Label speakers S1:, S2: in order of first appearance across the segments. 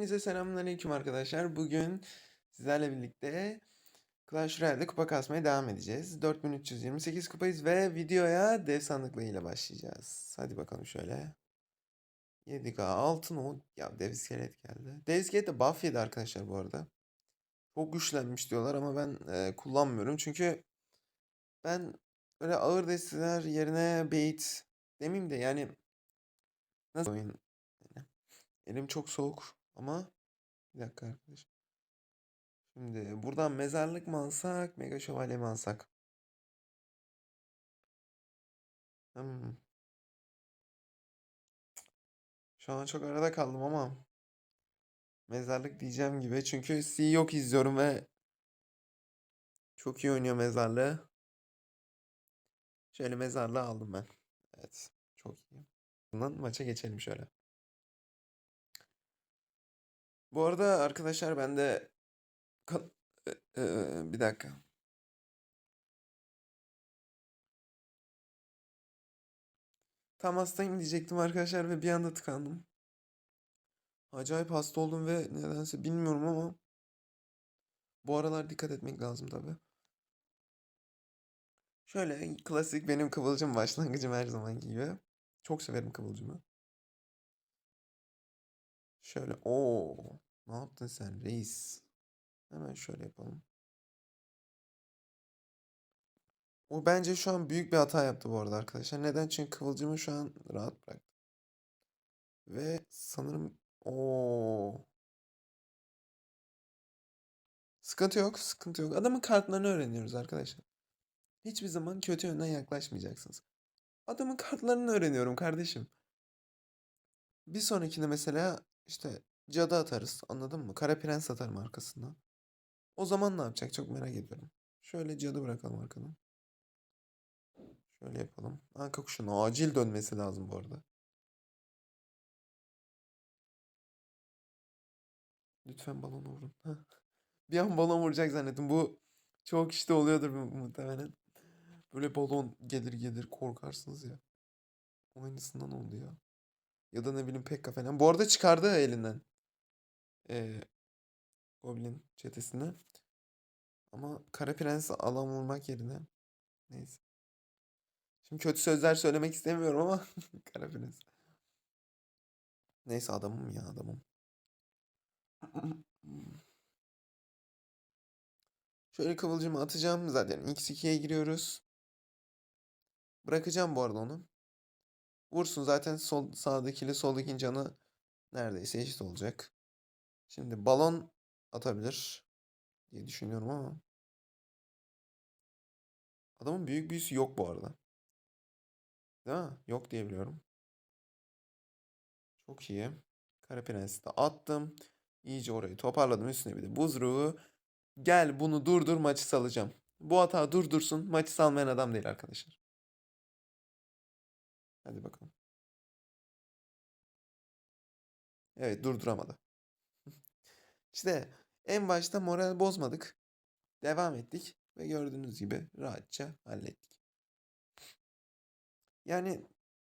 S1: Hepinize selamünaleyküm arkadaşlar. Bugün sizlerle birlikte Clash Royale'de kupa kasmaya devam edeceğiz. 4328 kupayız ve videoya dev sandıklı ile başlayacağız. Hadi bakalım şöyle. 7K altın o. Ya dev iskelet geldi. Dev iskelet de buff yedi arkadaşlar bu arada. Çok güçlenmiş diyorlar ama ben e, kullanmıyorum. Çünkü ben böyle ağır desteler yerine bait demeyeyim de yani nasıl oyun Elim çok soğuk ama bir dakika arkadaş. Şimdi buradan mezarlık mı alsak, mega şövalye mi alsak? Hmm. Şu an çok arada kaldım ama mezarlık diyeceğim gibi. Çünkü C yok izliyorum ve çok iyi oynuyor mezarlığı. Şöyle mezarlığı aldım ben. Evet. Çok iyi. Bundan maça geçelim şöyle. Bu arada arkadaşlar ben de Ka- e- e, bir dakika. Tam hastayım diyecektim arkadaşlar ve bir anda tıkandım. Acayip hasta oldum ve nedense bilmiyorum ama bu aralar dikkat etmek lazım tabii. Şöyle klasik benim kıvılcım başlangıcım her zamanki gibi. Çok severim kıvılcımı. Şöyle o ne yaptın sen reis? Hemen şöyle yapalım. O bence şu an büyük bir hata yaptı bu arada arkadaşlar. Neden? Çünkü Kıvılcım'ı şu an rahat bıraktı. Ve sanırım o Sıkıntı yok, sıkıntı yok. Adamın kartlarını öğreniyoruz arkadaşlar. Hiçbir zaman kötü yönden yaklaşmayacaksınız. Adamın kartlarını öğreniyorum kardeşim. Bir sonrakinde mesela işte cadı atarız. Anladın mı? Kara prens atarım arkasından. O zaman ne yapacak? Çok merak ediyorum. Şöyle cadı bırakalım arkadan. Şöyle yapalım. Anka kuşunun acil dönmesi lazım bu arada. Lütfen balona vurun. Bir an balon vuracak zannettim. Bu çok işte oluyordur mu- muhtemelen. Böyle balon gelir gelir korkarsınız ya. Aynısından oldu ya. Ya da ne bileyim Pekka falan. Bu arada çıkardı elinden. Ee, Goblin çetesini. Ama Kara Prens'i alan vurmak yerine. Neyse. Şimdi kötü sözler söylemek istemiyorum ama Kara Prens. Neyse adamım ya adamım. Şöyle kıvılcımı atacağım. Zaten X2'ye giriyoruz. Bırakacağım bu arada onu. Vursun zaten sol sağdakiyle soldaki canı neredeyse eşit olacak. Şimdi balon atabilir diye düşünüyorum ama. Adamın büyük büyüsü yok bu arada. Değil mi? Yok diye biliyorum. Çok iyi. Kara Prens'i de attım. İyice orayı toparladım. Üstüne bir de buz ruhu. Gel bunu durdur maçı salacağım. Bu hata durdursun. Maçı salmayan adam değil arkadaşlar. Hadi bakalım. Evet durduramadı. İşte en başta moral bozmadık. Devam ettik ve gördüğünüz gibi rahatça hallettik. Yani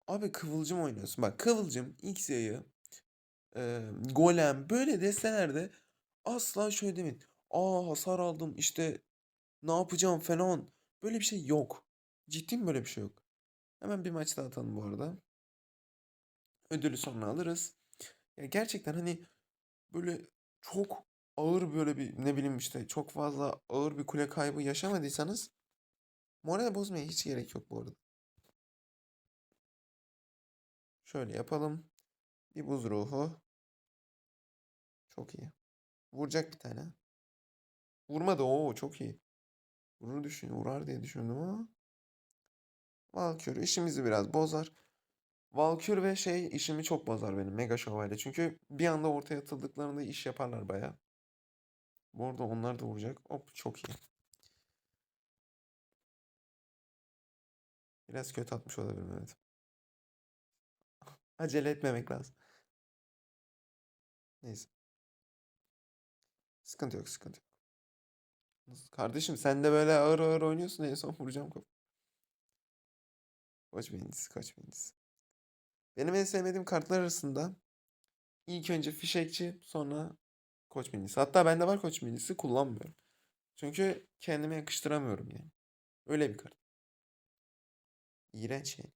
S1: abi Kıvılcım oynuyorsun. Bak Kıvılcım, Xya'yı, e, Golem böyle destelerde asla şöyle demeyin. Aa hasar aldım işte ne yapacağım falan. Böyle bir şey yok. Ciddi mi böyle bir şey yok? Hemen bir maç daha atalım bu arada. Ödülü sonra alırız. Ya gerçekten hani böyle çok ağır böyle bir ne bileyim işte çok fazla ağır bir kule kaybı yaşamadıysanız moral bozmaya hiç gerek yok bu arada. Şöyle yapalım. Bir buz ruhu. Çok iyi. Vuracak bir tane. Vurmadı. Oo çok iyi. Vurur düşün, vurar diye düşündüm ama. Valkür işimizi biraz bozar. Valkür ve şey işimi çok bozar benim Mega Şövalye. Çünkü bir anda ortaya atıldıklarında iş yaparlar baya. Bu arada onlar da vuracak. Hop çok iyi. Biraz kötü atmış olabilirim evet. Acele etmemek lazım. Neyse. Sıkıntı yok sıkıntı yok. Kardeşim sen de böyle ağır ağır oynuyorsun en son vuracağım kapı. Koç birincisi koç birincisi. Benim en sevmediğim kartlar arasında İlk önce fişekçi sonra koç minnisi. Hatta bende var koç minnisi kullanmıyorum. Çünkü kendime yakıştıramıyorum yani. Öyle bir kart. İğrenç yani.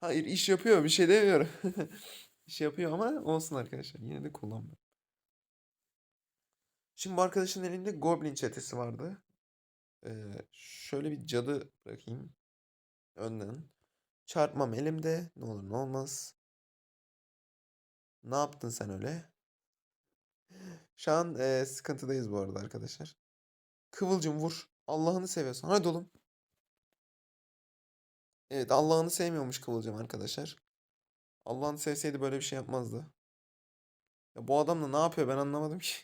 S1: Hayır iş yapıyor bir şey demiyorum. İş yapıyor ama olsun arkadaşlar. Yine de kullanmıyorum. Şimdi bu arkadaşın elinde Goblin çetesi vardı. Ee, şöyle bir cadı bırakayım. Önden. Çarpmam elimde. Ne olur ne olmaz. Ne yaptın sen öyle? Şu an e, sıkıntıdayız bu arada arkadaşlar. Kıvılcım vur. Allah'ını seviyorsan. Hadi oğlum. Evet Allah'ını sevmiyormuş Kıvılcım arkadaşlar. Allah'ını sevseydi böyle bir şey yapmazdı. Ya bu adam da ne yapıyor ben anlamadım ki.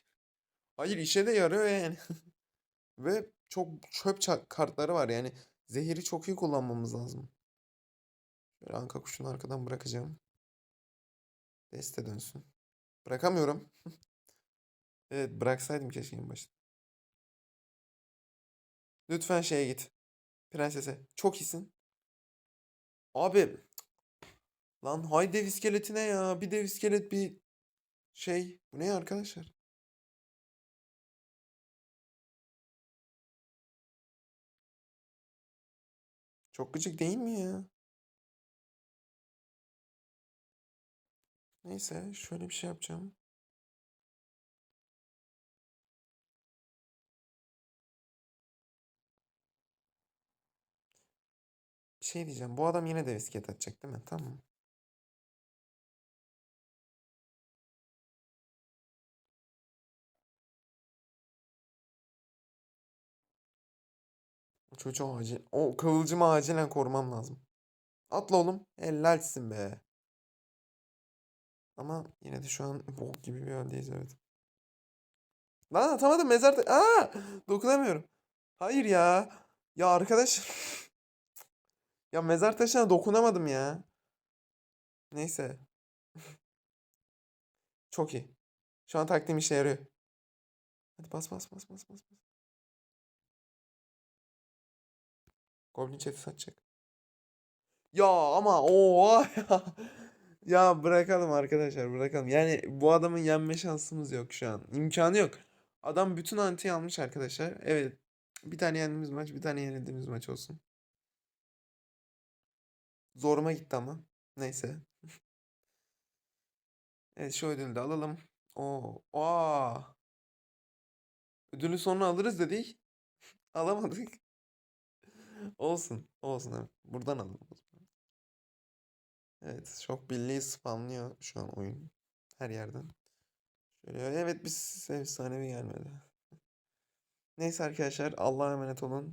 S1: Hayır işe de yarıyor yani. Ve çok çöp kartları var yani. Zehiri çok iyi kullanmamız lazım. Şöyle anka kuşunu arkadan bırakacağım. Deste dönsün. Bırakamıyorum. Evet bıraksaydım keşke en başta. Lütfen şeye git. Prensese. Çok iyisin. Abi. Lan hay dev iskeleti ne ya? Bir dev iskelet bir şey. Bu ne arkadaşlar? Çok gıcık değil mi ya? Neyse şöyle bir şey yapacağım. Bir şey diyeceğim. Bu adam yine de iskelet atacak değil mi? Tamam. Çocuğu acil. O kıvılcımı acilen korumam lazım. Atla oğlum. Helalsin be. Ama yine de şu an bok gibi bir haldeyiz evet. Lan atamadım mezar Aa! Dokunamıyorum. Hayır ya. Ya arkadaş. ya mezar taşına dokunamadım ya. Neyse. Çok iyi. Şu an taktiğim işe yarıyor. Hadi bas bas bas bas bas. bas. Goblin chat'i satacak. Ya ama oha ya. Ya bırakalım arkadaşlar bırakalım. Yani bu adamın yenme şansımız yok şu an. İmkanı yok. Adam bütün anti almış arkadaşlar. Evet. Bir tane yendiğimiz maç, bir tane yenildiğimiz maç olsun. Zoruma gitti ama. Neyse. Evet şu ödülü de alalım. Oo. Aa. Ödülü sonra alırız dedik. Alamadık. Olsun. Olsun evet. Buradan alalım. o. Evet. Şok birliği spamlıyor şu an oyun. Her yerden. Şöyle evet bir efsanevi gelmedi. Neyse arkadaşlar Allah'a emanet olun.